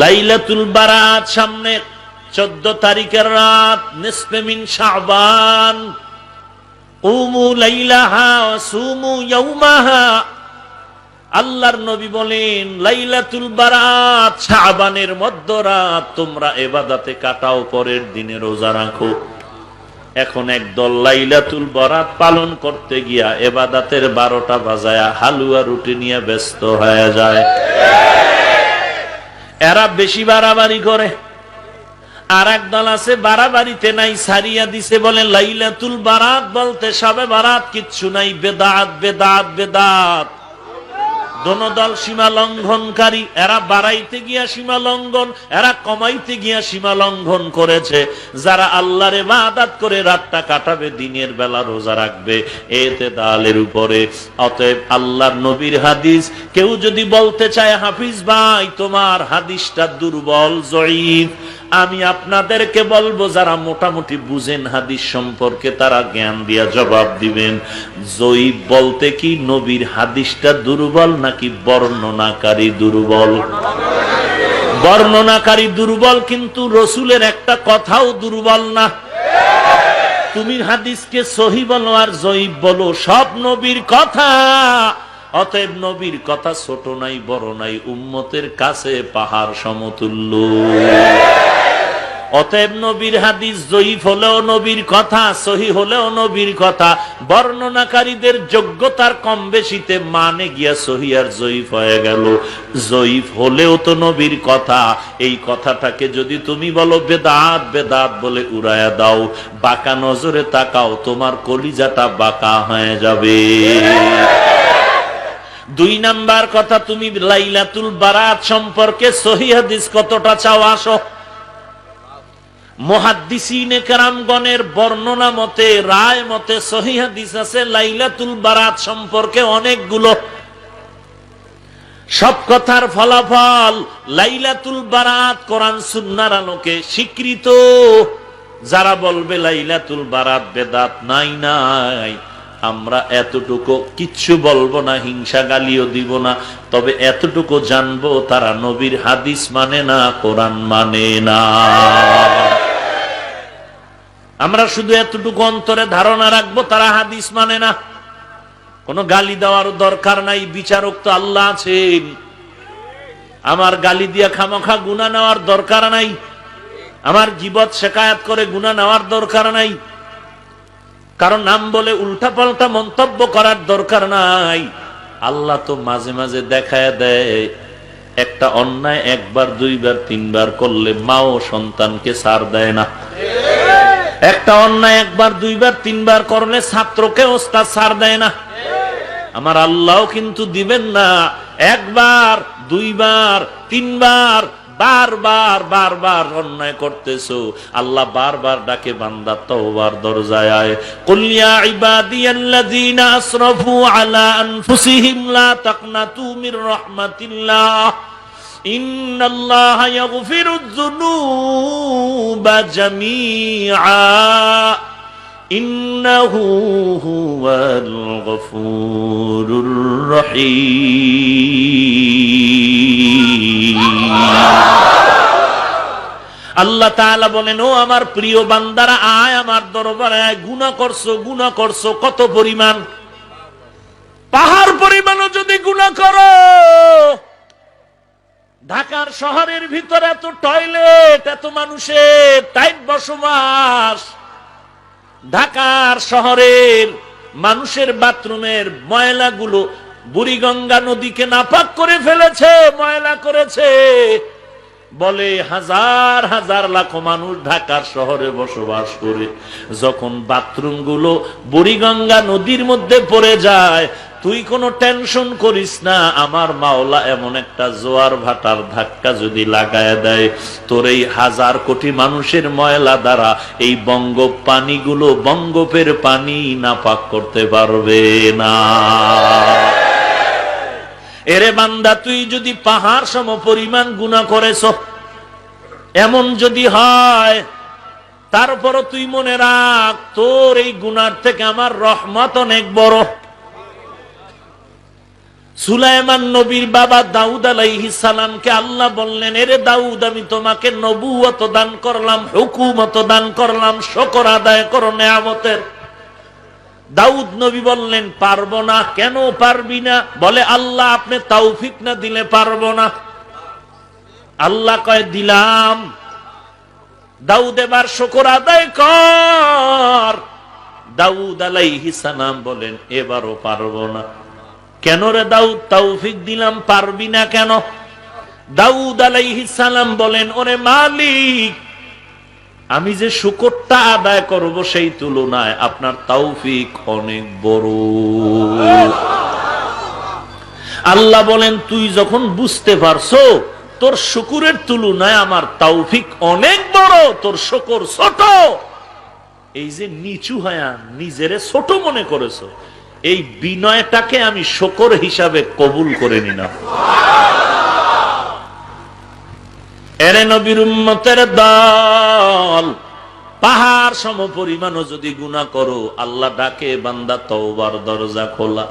লাইলাতুল বারাত সামনে চোদ্দ তারিখের রাত নিসফেমিন শাবান। উমু লাইলাহা সুমু ইয়াউমাহা। আল্লাহর নবী বলেন, লাইলাতুল বারাত শাবানের মধ্যরাত তোমরা এবাদাতে কাটাও, পরের দিনে রোজা রাখো। এখন একদল লাইলাতুল বরাত পালন করতে গিয়া এবাদাতের বারোটা বাজায়া হালুয়া রুটি নিয়ে ব্যস্ত হয়ে যায়। এরা বেশি বাড়াবাড়ি করে। আর এক দল আছে, বাড়াবাড়িতে নাই, সারিয়া দিছে বলে, লাইলাতুল বারাত বলতে সবে বারাত কিচ্ছু নাই, বেদাত বেদাত বেদাত। দল সীমা লঙ্ঘনকারী, এরা বাড়াইতে গিয়া সীমা লঙ্ঘন, এরা কমাইতে গিয়া সীমা লঙ্ঘন করেছে। যারা আল্লাহরে বাদাত করে রাতটা কাটাবে, দিনের বেলা রোজা রাখবে, এতে দালের উপরে। অতএব আল্লাহর নবীর হাদিস, কেউ যদি বলতে চায়, হাফিজ ভাই, তোমার হাদিসটা দুর্বল, জয়ীফ। আমি আপনাদেরকে বলব, যারা মোটামুটি বুঝেন হাদিস সম্পর্কে, তারা জ্ঞান দিয়া জবাব দিবেন। জয়ীব বলতে কি নবীর হাদিসটা দুর্বল নাকি বর্ণনাকারী দুর্বল? বর্ণনাকারী দুর্বল কিন্তু রসুলের একটা কথাও দুর্বল না। তুমি হাদিসকে সহি বলো আর জয়ীব বলো, সব নবীর কথা। অতএব নবীর কথা ছোট নাই, বড় নাই, উম্মতের কাছে পাহাড় সমতুল্য। অতএব নবীর হাদিস জয়ীফ হলেও নবীর কথা, সহি হলেও নবীর কথা। বর্ণনাকারীদের যোগ্যতার কম বেশিতে মানে গিয়া সহি আর জয়ীফ হয়ে গেল। জয়ীফ হলেও তো নবীর কথা। এই কথাটাকে যদি তুমি বলো, বেদাত বেদাত বলে উড়ায়া দাও। বাঁকা নজরে তাকাও, তোমার কলিজাটা বাঁকা হয়ে যাবে। দুই নাম্বার কথা, তুমি লাইলাতুল বারাত সম্পর্কে সহি হাদিস কতটা চাও আসো। বর্ণনা মতে, রায় মতে লাইলাতুল বারাত সম্পর্কে অনেকগুলো। সব কথার ফলাফল লাইলাতুল বারাত কোরআন সুন্নার আলোকে স্বীকৃত। যারা বলবে লাইলাতুল বারাত বেদাত নাই নাই, আমরা এতটুকু কিচ্ছু বলব না, হিংসা গালিও দিব না, তবে এতটুকু জানব তারা নবীর হাদিস মানে না, কোরআন মানে না। আমরা শুধু এতটুকু অন্তরে ধারণা রাখব, তারা হাদিস মানে না। কোনো গালি দেওয়ার দরকার নাই, বিচারক তো আল্লাহ আছেন। আমার গালি দিয়া খামখা গুণা নেওয়ার দরকার নাই। আমার জীবত শেখায়াত করে গুণা নেওয়ার দরকার নাই। কারণ নাম বলে উল্টা পাল্টা মন্তব্য করার দরকার নাই। আল্লাহ তো মাঝে মাঝে দেখায় দেয়, একটা অন্যায় একবার, দুইবার, তিনবার করলে মাও সন্তানকে সার দেয় না। একটা অন্যায় একবার, দুইবার, তিনবার করলে ছাত্রকে ওস্তাদ সার দেয় না। আমার আল্লাহ কিন্তু দিবেন না। একবার, দুইবার, তিনবার, বারবার বারবার অন্যায় করতেছো। আল্লাহ বারবার ডাকে, বান্দা তওবার দরজায় আয়। কুল ইয়া ইবাদিয়াল্লাযীনা আসরাফু আলা আনফুসিহিম লা তাকনাতু মির রাহমাতিল্লাহ। ইন্নাল্লাহা ইয়াগফিরুয যুনুবা জামিআ। ইন্নাহু হুয়াল গফুরুর রহিম। আল্লাহ তাআলা বলেন, ও আমার প্রিয় বান্দারা, আয় আমার দরবারে আয় গুনাহ করছ গুনাহ করছ, কত পরিমাণ? পাহাড় পরিমাণও যদি গুনাহ করো। ঢাকার শহরের ভিতরে এত টয়লেট এত মানুষের টাইট বসবাস। ঢাকার শহরের মানুষের বাথরুমের ময়লাগুলো বুড়িগঙ্গা নদীকে নাপাক করে ফেলেছে, ময়লা করেছে। বলে হাজার হাজার লাখো মানুষ ঢাকার শহরে বসবাস করে। যখন বাথরুমগুলো বুড়িগঙ্গা নদীর মধ্যে পড়ে যায় তুই কোনো টেনশন করিস না, আমার মাওলা এমন একটা জোয়ার ভাটার ধাক্কা যদি লাগায় দেয়, তোর এই হাজার কোটি মানুষের ময়লা দ্বারা এই বঙ্গ পানিগুলো বঙ্গোপের পানি নাপাক করতে পারবে না। এরে বান্দা, তুই যদি পাহাড় সম পরিমাণ গুণা করেছ, এমন যদি হয় তারপরও তুই মনে রাখ, তোর এই গুনার থেকে আমার রহমত অনেক বড়। সুলাইমান নবীর বাবা দাউদ আলাইহিস সালামকে আল্লাহ বললেন, এরে দাউদ, আমি তোমাকে নবুয়ত দান করলাম, হুকুমত দান করলাম, শকর আদায় করো নেয়ামতের। দাউদ নবী বললেন, পারব না। কেন পারবি না? বলে, আল্লাহ আপনি তৌফিক না দিলে পারব না। আল্লাহ কয়, দিলাম। দাউদ, এবার শকর আদায় কর। দাউদ আলাইহিস সালাম বলেন, এবারও পারব না। কেন রে দাউদ তৌফিক দিলাম পারবি না কেন? দাউদ সালাম বলেন, ওরে মালিক, আমি যে শুকরটা আদায় করব সেই তুলনায় আপনার তৌফিক অনেক বড়। আল্লাহ বলেন, তুই যখন বুঝতে পারছ, তোর শুকুরের তুলনায় আমার তৌফিক অনেক বড়, তোর শুকর ছোট। এই যে নিচু হয়া নিজেরে ছোট মনে করেছ এই বিনয়টাকে আমি শকর হিসাবে কবুল করে নিলাম। এরে নবীর উম্মতের দল, পাহাড় সম পরিমাণও যদি গুণা করো, আল্লাহ ডাকে, বান্দা তওবার দরজা খোলা।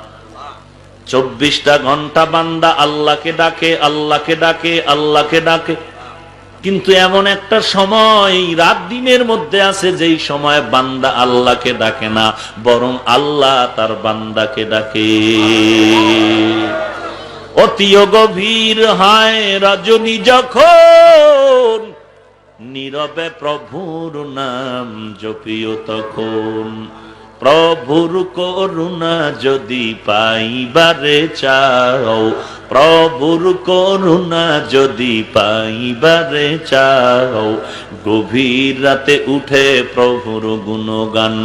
চব্বিশটা ঘণ্টা বান্দা আল্লাহকে ডাকে আল্লাহকে ডাকে আল্লাহকে ডাকে। কিন্তু এমন একটা সময়, রাত দিনের মধ্যে আছে যেই সময় বান্দা আল্লাহকে ডাকে না, বরং আল্লাহ তার বান্দাকে ডাকে। অতিও গভীর হয় রজনী যখন, নীরবে প্রভুর নাম জপিও তখন। প্রভুর করুণা যদি পাইবারে চাও প্রভুর করুণা যদি পাইবারে চাও গভীর রাতে উঠে প্রভুর গুণগান